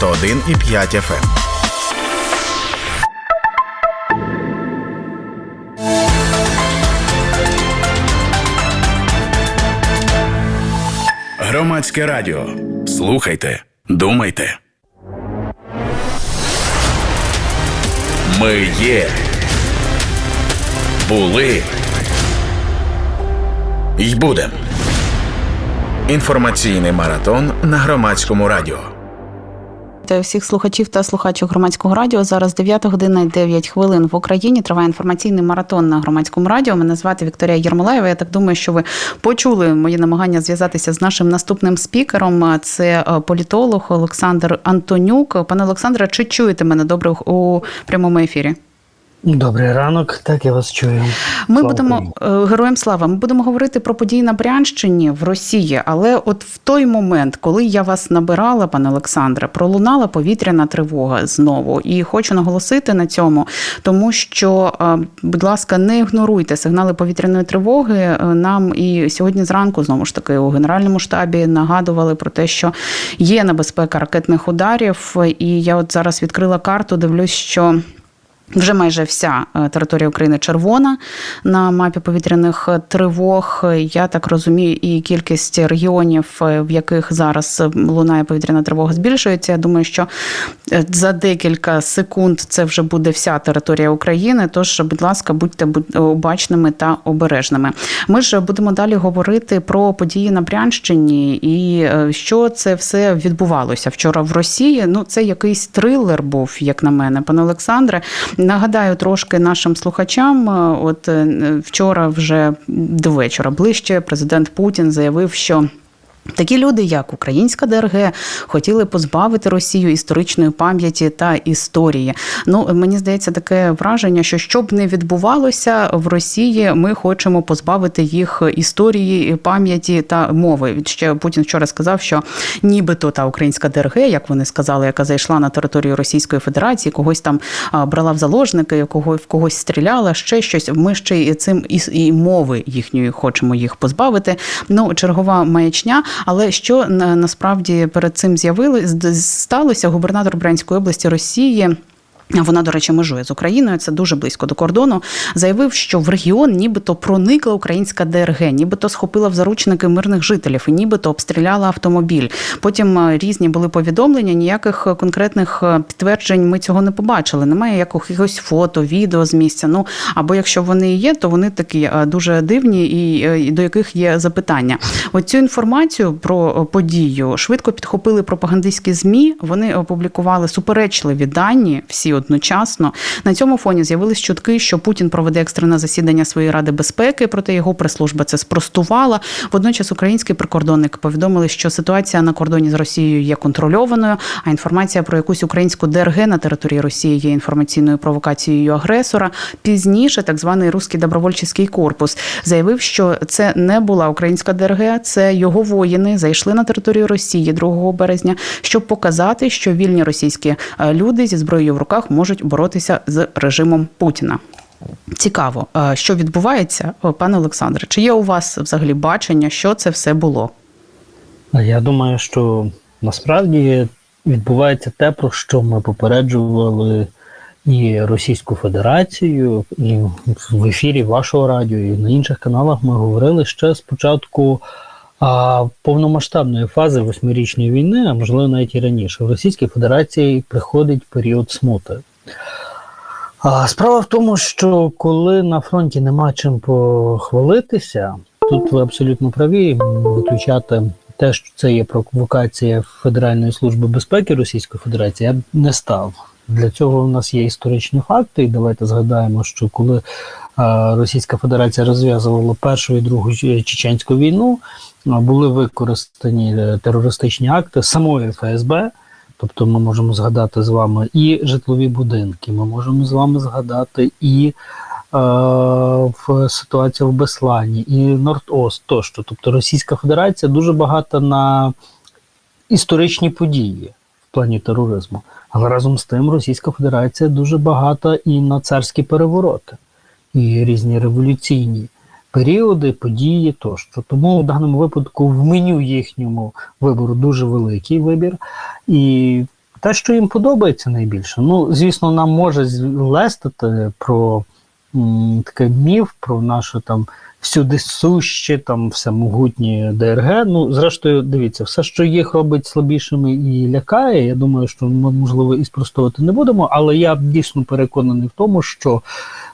91,5 FM. Громадське радіо. Слухайте, думайте. Ми є. Були. й будем. Інформаційний маратон на громадському радіо. Вітаю всіх слухачів та слухачів громадського радіо. Зараз 9 година і 9 хвилин в Україні. Триває інформаційний маратон на громадському радіо. Мене звати Вікторія Єрмолаєва. Я так думаю, що ви почули мої намагання зв'язатися з нашим наступним спікером. Це е, політолог Олександр Антонюк. Пане Олександре, чи чуєте мене добре у прямому ефірі? Добрий ранок, так я вас чую. Ми Слава будемо Україні. е, героям слава. Ми будемо говорити про події на Брянщині в Росії. Але от в той момент, коли я вас набирала, пане Олександре, пролунала повітряна тривога знову. І хочу наголосити на цьому, тому що, е, будь ласка, не ігноруйте сигнали повітряної тривоги. Е, Нам і сьогодні зранку знову ж таки у генеральному штабі нагадували про те, що є небезпека ракетних ударів. І я от зараз відкрила карту, дивлюсь, що. Вже майже вся е, територія України червона на мапі повітряних е, тривог. Я так розумію, і кількість регіонів, е, в яких зараз лунає повітряна тривога, збільшується. Я думаю, що за декілька секунд це вже буде вся територія України. Тож, будь ласка, будьте обачними та обережними. Ми ж будемо далі говорити про події на Брянщині і що це все відбувалося вчора в Росії. Ну, це якийсь трилер був, як на мене, пане Олександре. Нагадаю трошки нашим слухачам. е, От е, вчора, вже до вечора, ближче, президент Путін заявив, що. Такі люди, як українська ДРГ, хотіли позбавити Росію історичної пам'яті та історії. Ну мені здається, таке враження, що що б не відбувалося в Росії, ми хочемо позбавити їх історії, пам'яті та мови. Ще Путін вчора сказав, що нібито та українська ДРГ, як вони сказали, яка зайшла на територію Російської Федерації, когось там брала в заложники, кого в когось стріляла, ще щось. Ми ще й цим і, і мови їхньої хочемо їх позбавити. Ну, чергова маячня. Але що на- насправді перед цим з'явилось сталося? Губернатор Брянської області Росії. Вона, до речі, межує з Україною, це дуже близько до кордону. Заявив, що в регіон нібито проникла українська ДРГ, нібито схопила в заручники мирних жителів і нібито обстріляла автомобіль. Потім е, різні були повідомлення. Ніяких конкретних е, підтверджень ми цього не побачили. Немає якихось фото, відео з місця. Ну або якщо вони є, то вони такі е, дуже дивні і, до яких є запитання. Оцю інформацію про подію швидко підхопили пропагандистські змі. Вони опублікували суперечливі дані всі одночасно. На цьому фоні з'явились чутки, що Путін проведе екстрене засідання своєї ради безпеки. Проте його прес-служба це спростувала. Водночас українські прикордонники повідомили, що ситуація на кордоні з Росією є контрольованою. А інформація про якусь українську ДРГ на території Росії є інформаційною провокацією агресора. Пізніше так званий Руський добровольчий корпус заявив, що це не була українська ДРГ, це його воїни зайшли на територію Росії 2 березня, щоб показати, що вільні російські е, люди зі зброєю в руках можуть боротися з режимом Путіна. Цікаво, е, що відбувається, пане Олександре. Чи є у вас взагалі бачення, що це все було? Я думаю, що насправді відбувається те, про що ми попереджували і Російську Федерацію, і в ефірі вашого радіо, і на інших каналах ми говорили ще з початку а, повномасштабної фази восьмирічної війни, а можливо навіть і раніше. В Російській Федерації приходить період смути. А, справа в тому, що коли на фронті нема чим похвалитися, тут ви абсолютно праві виключати те, що це є провокація Федеральної служби безпеки Російської Федерації, я б не став. Для цього у нас є історичні факти, і давайте згадаємо, що коли е, Російська Федерація розв'язувала Першу і Другу Чеченську війну, були використані е, терористичні акти самої ФСБ. Тобто ми можемо згадати з вами і житлові будинки, ми можемо з вами згадати і е, в ситуацію в Беслані, і Норд-Ост тощо. Тобто Російська Федерація дуже багата на історичні події в плані тероризму. Але разом з тим Російська Федерація дуже багата і на царські перевороти, і різні революційні періоди, події тощо. Тому в даному випадку в меню їхньому вибору дуже великий вибір. І Те, що їм подобається найбільше. Ну, звісно, нам може лестити про м, такий міф, про наше там всюди суще, там всемогутнє ДРГ. Ну, зрештою, дивіться, все, що їх робить слабішими і лякає. Я думаю, що ми, можливо і спростувати не будемо, але я дійсно переконаний в тому, що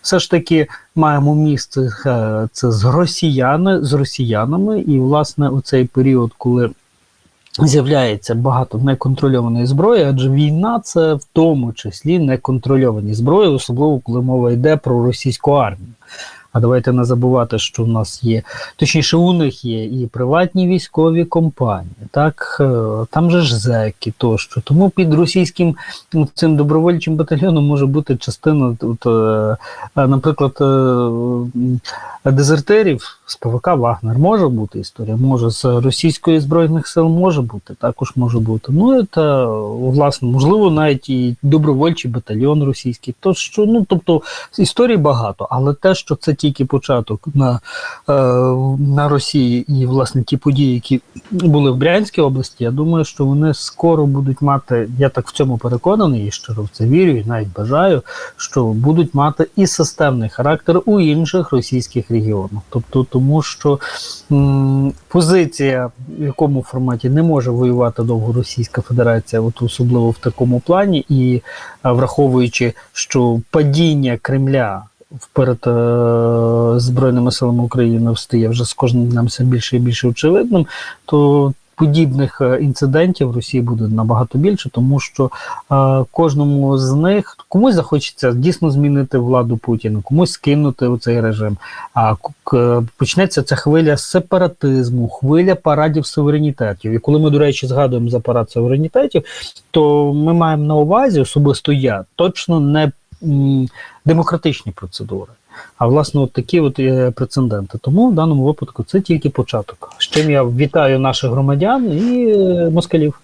все ж таки маємо місце е, це з росіяни, з росіянами, і власне оцей період, коли з'являється багато неконтрольованої зброї, адже війна це в тому числі неконтрольовані зброї, особливо коли мова йде про російську армію. А давайте не забувати, що в нас є, точніше, у них є і приватні військові компанії, так е, там же ж зеки тощо. Тому під російським ну, цим добровольчим батальйоном може бути частина, от, е, е, наприклад, дезертирів з ПВК Вагнер може бути історія, може з російської збройних сил може бути, також може бути. Ну та власне, можливо, навіть і добровольчий батальйон російський. То що, ну тобто історій багато, але те, що це тільки початок на, е, на Росії і власне ті події, які були в Брянській області, я думаю, що вони скоро будуть мати. Я так в цьому переконаний і щиро в це вірю, і навіть бажаю, що будуть мати і системний характер у інших російських регіонах. Тобто, тому що м, позиція, в якому форматі не може воювати довго Російська Федерація, от особливо в такому плані, і враховуючи, що падіння Кремля. Перед е, Збройними силами України стає вже з кожним днем все більше і більше очевидним, то подібних е, інцидентів в Росії буде набагато більше, тому що е, кожному з них комусь захочеться дійсно змінити владу Путіна, комусь скинути у цей режим. А к- почнеться ця хвиля сепаратизму, хвиля парадів суверенітетів. І коли ми, до речі, згадуємо за парад суверенітетів, то ми маємо на увазі, особисто я, точно не демократичні процедури. А власне, от такі от е, прецеденти. Тому в даному випадку це тільки початок. З чим я вітаю наших громадян і е, москалів.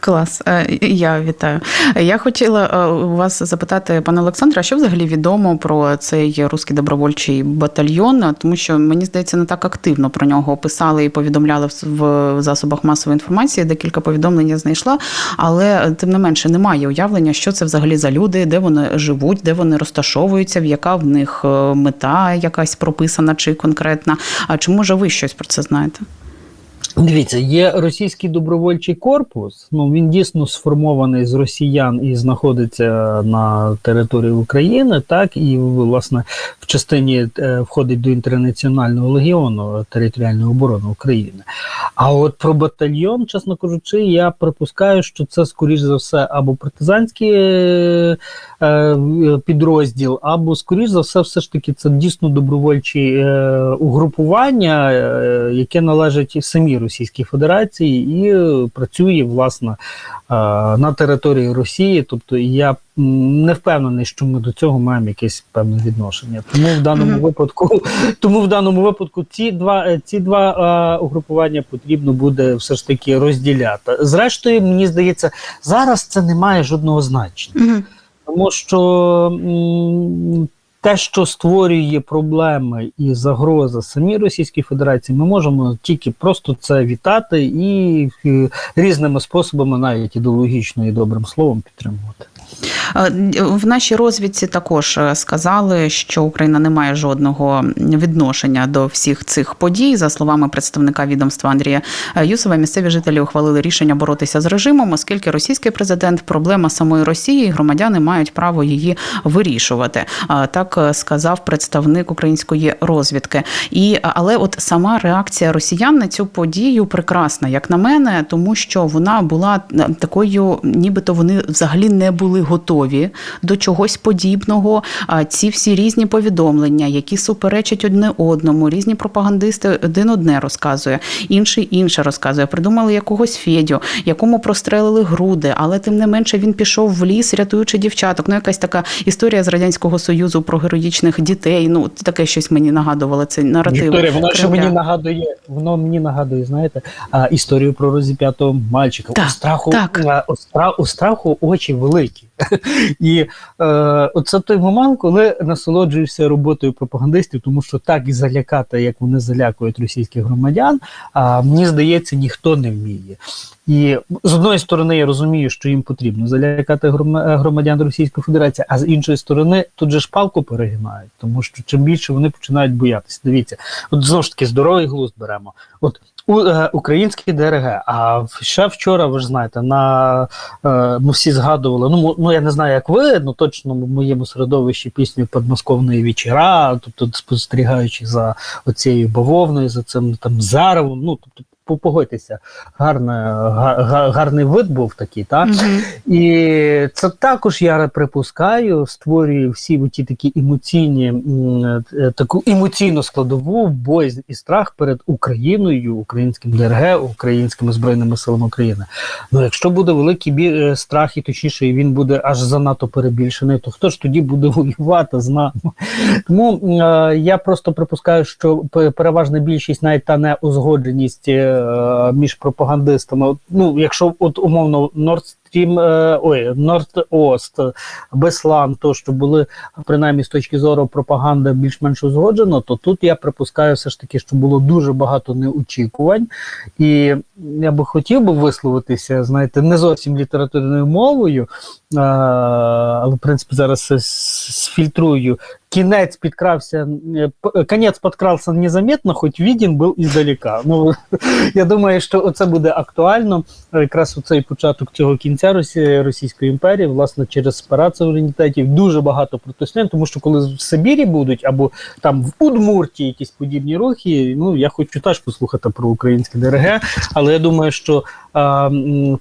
Клас, Е, я вітаю. Я хотіла е, у вас запитати, пане Олександре, а що взагалі відомо про цей руський добровольчий батальйон? Тому що мені здається, не так активно про нього описали і повідомляли в- засобах масової інформації. Декілька повідомлень я знайшла, але тим не менше немає уявлення, що це взагалі за люди, де вони живуть, де вони розташовуються, в яка в них е, мета якась прописана чи конкретна. А чи може ви щось про це знаєте? Дивіться, є російський добровольчий корпус. Ну він дійсно сформований з росіян і знаходиться на території України, так і власне в частині е, входить до інтернаціонального легіону територіальної оборони України. А от про батальйон, чесно кажучи, я припускаю, що це скоріш за все або партизанський е, е, підрозділ, або скоріш за все, все ж таки, це дійсно добровольчі угрупування, яке належить самій Російській Федерації і е, працює власне е, на території Росії. Тобто я не впевнений, що ми до цього маємо якесь певне відношення. Тому в даному Мгм. випадку, тому в даному випадку ці два е, ці два угрупування потрібно буде все ж таки розділяти. Зрештою, мені здається, зараз це не має жодного значення. Угу. Тому що те, що створює проблеми і загрози самій Російській Федерації, ми можемо тільки просто це вітати і е, різними способами, навіть ідеологічно і добрим словом, підтримувати. Е, В нашій розвідці також е, сказали, що Україна не має жодного відношення до всіх цих подій. За словами представника відомства Андрія Юсова, місцеві жителі ухвалили рішення боротися з режимом, оскільки російський президент проблема самої Росії, і громадяни мають право її вирішувати. А, Е, сказав представник української розвідки. І але от сама реакція росіян на цю подію прекрасна, як на мене, тому що вона була е, такою, нібито вони взагалі не були готові до чогось подібного. Ці всі різні повідомлення, які суперечать одне одному, різні пропагандисти один одне розказує, інший інше розказує. Придумали якогось Федю, якому прострелили груди, але тим не менше він пішов в ліс, рятуючи дівчаток. Ну, якась така історія з радянського союзу про героїчних дітей. Ну таке щось мені нагадувало цей наратив. Вікторія, воно що мені нагадує, воно мені нагадує, знаєте, а, історію про розіп'ятого мальчика. Так, у страху, так. а, у, у страху очі великі. І е, оце той момент, коли насолоджуєшся роботою пропагандистів, тому що так і залякати, як вони залякують російських громадян, а, мені здається, ніхто не вміє. І з одної сторони, я розумію, що їм потрібно залякати громадян Російської Федерації, а з іншої сторони, тут же ж палку перегинають, тому що чим більше вони починають боятися. Дивіться, от знову ж таки здоровий глузд беремо. От у, е, український ДРГ. А ще вчора, ви ж знаєте, на е, ми всі згадували. Ну, ну я не знаю, як ви, ну точно в моєму середовищі пісню «Подмосковної вечора, тобто спостерігаючи за оцією бавовною, за цим там заревом. Ну тобто, погодьтеся, гарне, га- га- гарний вид був такий, так? Мгм. І це також я припускаю, створює всі ті такі емоційні, е, таку емоційну складову, боязнь і страх перед Україною, українським ДРГ, українськими збройними силами України. Ну, якщо буде великий бі- е, страх, і точніше він буде аж занадто перебільшений, то хто ж тоді буде воювати з нами? Тому е, я просто припускаю, що переважна більшість, навіть та неузгодженість між пропагандистами, ну якщо от умовно Nord Stream, е, ой, Nord-Ost, Беслан, то що були принаймні з точки зору пропаганди більш-менш узгоджено, то тут я припускаю все ж таки, що було дуже багато неочікувань, і я би хотів би висловитися, знаєте, не зовсім літературною мовою, е, але в принципі зараз це сфільтрую. Кінець підкрався, е, конець подкрався незаметно, хоч виден був іздалека. Ну я думаю, що оце буде актуально якраз у цей початок цього кінця Росії, Російської імперії, власне, через спарад суверенітетів дуже багато протистоянь, тому що коли в Сибірі будуть або там в Удмурті якісь подібні рухи, ну я хочу теж послухати про українське ДРГ, але я думаю, що а,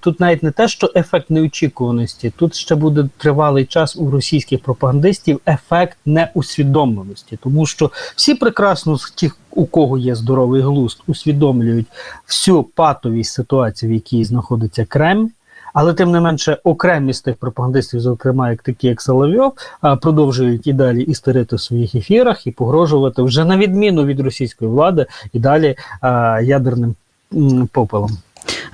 тут навіть не те, що ефект неочікуваності, тут ще буде тривалий час у російських пропагандистів ефект неусвідомленості, тому що всі прекрасно з тих, у кого є здоровий глузд, усвідомлюють всю патовість ситуації, в якій знаходиться Кремль. Але тим не менше, окремі з тих пропагандистів, зокрема, як такі, як Соловйов, продовжують і далі істерити в своїх ефірах і погрожувати вже на відміну від російської влади і далі ядерним попелом.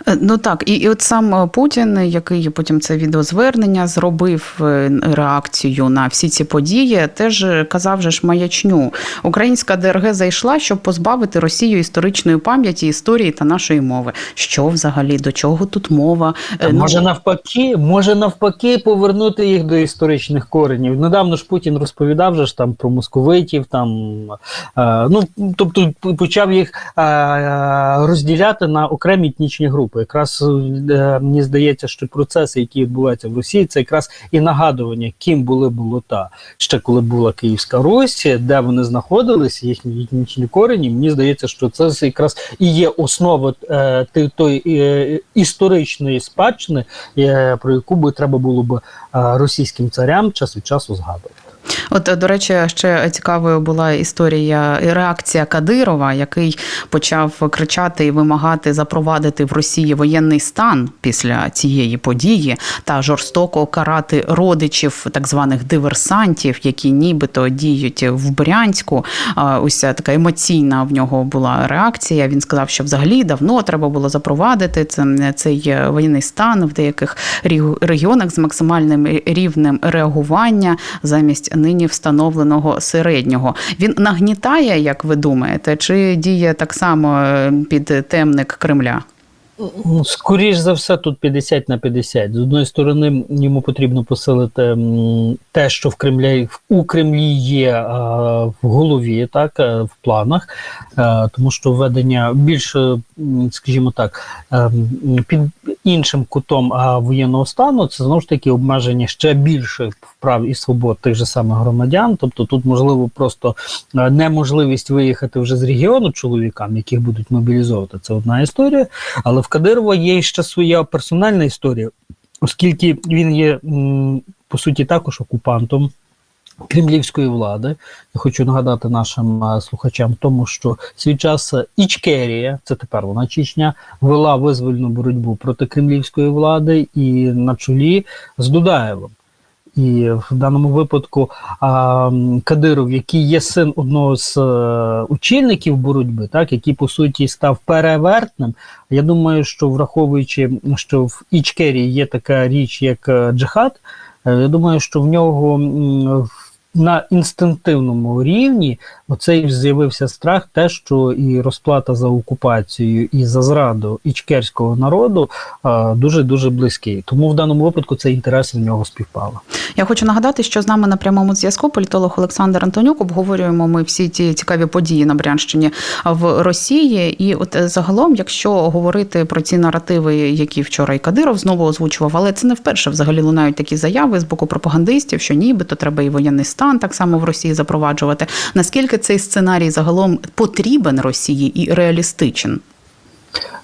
Е, Ну так, і, і от сам е, Путін, який потім це відеозвернення зробив е, реакцію на всі ці події, теж казав же ж маячню. Українська ДРГ зайшла, щоб позбавити Росію історичної пам'яті, історії та нашої мови. Що взагалі до чого тут мова? Ну, Може навпаки, може навпаки повернути їх до історичних коренів. Недавно ж Путін розповідав же ж там про московитів, там ну тобто почав їх розділяти на окремі етнічні групи. Якраз е, мені здається, що процеси, які відбуваються в Росії, це якраз і нагадування, ким були болота ще коли була Київська Русь, де вони знаходилися, їхні етнічні корені. Мені здається, що це якраз і є основа е, тої е, історичної спадщини, е, про яку би треба було б е, російським царям час від часу згадувати. От, до речі, ще цікавою була історія і реакція Кадирова, який почав кричати і вимагати запровадити в Росії воєнний стан після цієї події та жорстоко карати родичів так званих диверсантів, які нібито діють в Брянську. Ось така емоційна в нього була реакція. Він сказав, що взагалі давно треба було запровадити це, цей воєнний стан в деяких регіо- регіонах з максимальним рівнем реагування замість нині встановленого середнього. Він нагнітає, як ви думаєте, чи діє так само е, під темник Кремля? Ну, Скоріш за все, тут 50 на 50. З одної сторони, йому потрібно посилити те, що в Кремлі у Кремлі є е, в голові, так е, в планах, тому що введення більше, скажімо так, е, під іншим кутом воєнного стану, це знову ж таки обмеження ще більших прав і свобод тих же самих громадян. Тобто тут можливо просто неможливість виїхати вже з регіону чоловікам, яких будуть мобілізовувати. Це одна історія. Але в Кадирова є ще своя персональна історія, оскільки він є по суті також окупантом. Кремлівської влади, я хочу нагадати нашим а, слухачам, тому що свій час е, Ічкерія, це тепер вона Чечня, вела визвольну боротьбу проти кремлівської влади і на чолі з Дудаєвим. І в даному випадку а, Кадиров, який є син одного з е, очільників боротьби, так який по суті став перевертним. Я думаю, що враховуючи, що в Ічкерії є така річ, як е, джихад, Е, Я думаю, що в нього м, на інстинктивному рівні оцей з'явився страх, те, що і розплата за окупацію, і за зраду ічкерського народу дуже дуже близькі. Тому в даному випадку цей інтерес в нього співпали. Я хочу нагадати, що з нами на прямому зв'язку політолог Олександр Антонюк. Обговорюємо ми всі ті цікаві події на Брянщині в Росії. І от е, загалом, якщо говорити про ці наративи, які вчора і Кадиров знову озвучував, але це не вперше взагалі лунають такі заяви з боку пропагандистів, що нібито треба і воєнний так само в Росії запроваджувати. Наскільки цей сценарій загалом потрібен Росії і реалістичен?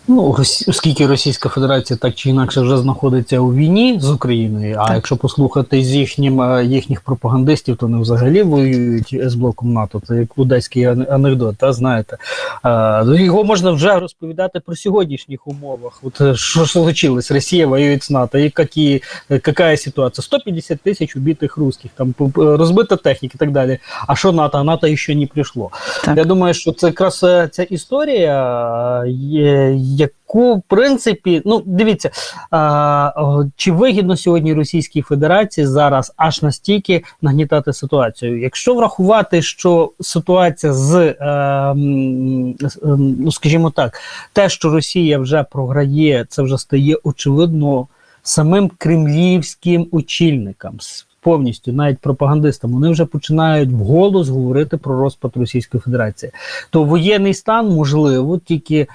Ну, оскільки Російська Федерація так чи інакше вже знаходиться у війні з Україною, а Так. якщо послухати з їхнім, е, їхніх пропагандистів, то вони взагалі воюють з блоком НАТО. Це як одеський ане- анекдот, та знаєте. Е, ну, Його можна вже розповідати про сьогоднішніх умовах. От е, що случилось? Росія воює з НАТО. І які, яка ситуація? 150 тисяч убитих русських, там розбита техніка і так далі. А що НАТО? А НАТО ще не прийшло. Так. Я думаю, що це якраз ця історія, є, яку в принципі, ну дивіться, а, чи вигідно сьогодні Російській Федерації зараз аж настільки нагнітати ситуацію? Якщо врахувати, що ситуація з, е, м, з, ем, ну скажімо так, те, що Росія вже програє, це вже стає очевидно самим кремлівським очільникам. Повністю, навіть пропагандистам, вони вже починають вголос говорити про розпад Російської Федерації. То воєнний стан можливо тільки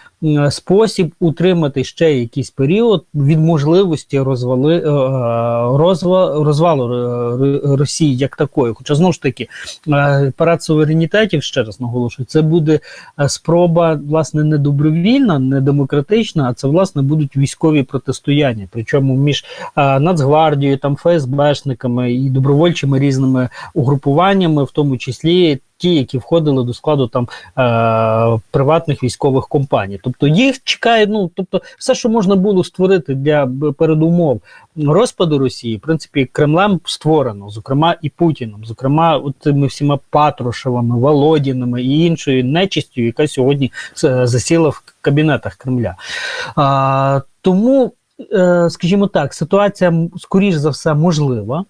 спосіб утримати ще якийсь період від можливості розвали, е, розва, розвалу е, Росії як такої. Хоча знову ж таки е, парад суверенітетів, ще раз наголошую, це буде е, спроба власне не добровільна, не демократична, а це власне будуть військові протистояння. Причому між е, Нацгвардією, там ФСБшниками і добровольчими різними угрупуваннями, в тому числі. Ті, які входили до складу там е, приватних військових компаній, тобто їх чекає. Ну тобто, все, що можна було створити для передумов розпаду Росії, в принципі, Кремлем створено, зокрема і Путіном, зокрема, от цими всіма Патрушевими, Володіними і іншою нечистю, яка сьогодні е, засіла в кабінетах Кремля. А, тому, е, скажімо так, ситуація скоріш за все можлива.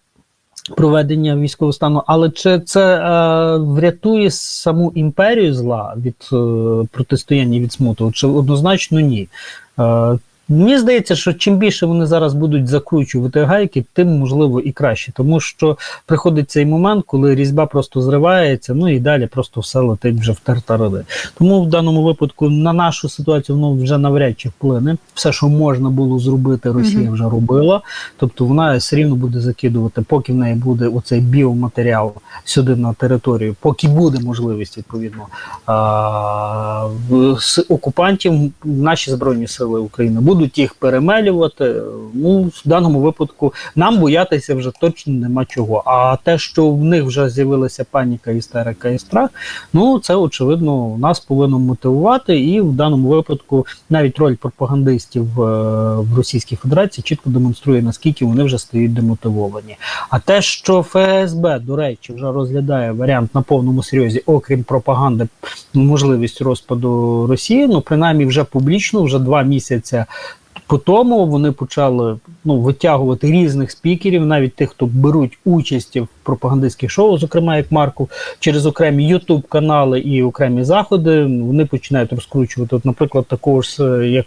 Проведення військового стану, але чи це е, врятує саму імперію зла від е, протистояння від смуту? Чи однозначно ні? Е, Мені здається, що чим більше вони зараз будуть закручувати гайки, тим можливо і краще, тому що приходить цей момент, коли різьба просто зривається, ну і далі просто все летить вже в тартаради. Тому в даному випадку на нашу ситуацію воно вже навряд чи вплине. Все, що можна було зробити, Росія вже робила. Тобто вона все рівно буде закидувати, поки в неї буде оцей біоматеріал сюди на територію, поки буде можливість відповідно а, з окупантів наші збройні сили України будуть їх перемелювати. Ну в даному випадку нам боятися вже точно нема чого. А те, що в них вже з'явилася паніка, істерика і страх, ну це очевидно нас повинно мотивувати, і в даному випадку навіть роль пропагандистів е, в Російській Федерації чітко демонструє наскільки вони вже стають демотивовані. А те, що ФСБ, до речі, вже розглядає варіант на повному серйозі, окрім пропаганди, можливість розпаду Росії, ну принаймні вже публічно, вже два місяці. По тому вони почали ну, витягувати різних спікерів, навіть тих, хто беруть участь в пропагандистських шоу, зокрема як Марков, через окремі Ютуб канали і окремі заходи. Вони починають розкручувати. От, наприклад, такого ж е, як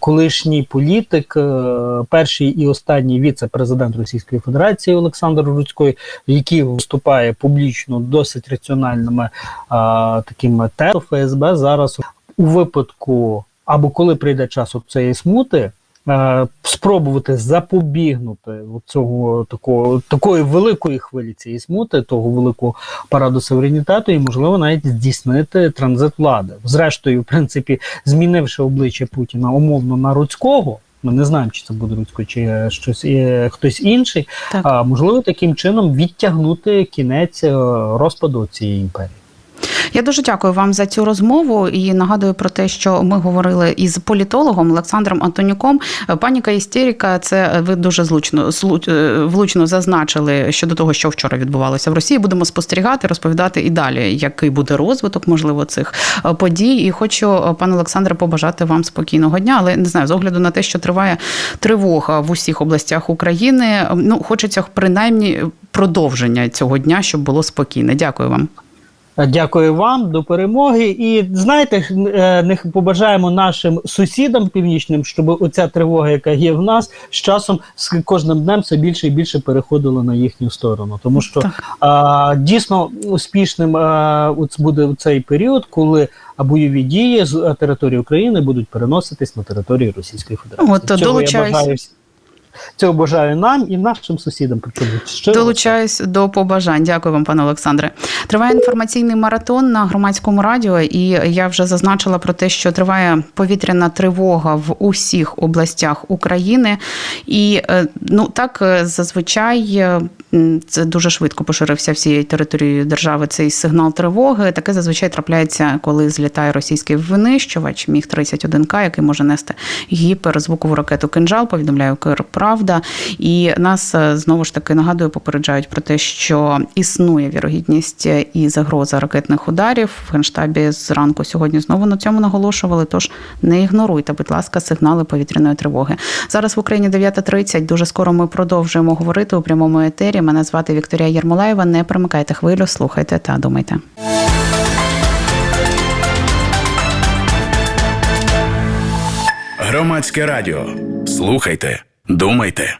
колишній політик, е, перший і останній віце-президент Російської Федерації Олександр Руцький, який виступає публічно досить раціональними а, такими тезами ФСБ зараз у випадку, або коли прийде час цієї смути. е, Спробувати запобігнути цього такого такої великої хвилі цієї смути, того великого параду суверенітету, і можливо навіть здійснити транзит влади. Зрештою, в принципі, змінивши обличчя Путіна умовно на Руцького. Ми не знаємо, чи це буде Руцько, чи е, щось е, хтось інший. Так. А можливо, таким чином відтягнути кінець розпаду цієї імперії. Я дуже дякую вам за цю розмову і нагадую про те, що ми говорили із політологом Олександром Антонюком. Паніка істерика, це ви дуже злучно е, влучно зазначили щодо того, що вчора відбувалося в Росії. Будемо спостерігати, розповідати і далі, який буде розвиток, можливо, цих е, подій. І хочу, е, пане Олександре, побажати вам спокійного дня, але не знаю, з огляду на те, що триває тривога в усіх областях України. Ну хочеться принаймні продовження цього дня, щоб було спокійно. Дякую вам. Дякую вам, до перемоги. І знаєте, е, не побажаємо нашим сусідам північним, щоб оця тривога, яка є в нас, з часом з кожним днем все більше і більше переходила на їхню сторону. Тому що а, дійсно успішним а, буде цей період, коли бойові дії з території України будуть переноситись на територію Російської Федерації. От, долучаюсь. Цього бажаю нам і нашим сусідам. Долучаюсь до побажань. Дякую вам, пане Олександре. Триває інформаційний маратон на громадському радіо, і я вже зазначила про те, що триває повітряна тривога в усіх областях України. І е, ну так е, зазвичай е, це дуже швидко поширився всією територією держави цей сигнал тривоги. Таке зазвичай трапляється, коли злітає російський винищувач міг 31 к який може нести гіперзвукову ракету кинжал. Повідомляє Укрправда. І нас е, знову ж таки нагадую, попереджають про те, що існує вірогідність і загроза ракетних ударів. В генштабі зранку сьогодні знову на цьому наголошували. Тож не ігноруйте, будь ласка, сигнали повітряної тривоги. Зараз в Україні 9.30. Дуже скоро ми продовжуємо говорити у прямому етері. Мене звати Вікторія Єрмолаєва. Не примикайте хвилю, слухайте та думайте. Громадське радіо. Слухайте, думайте.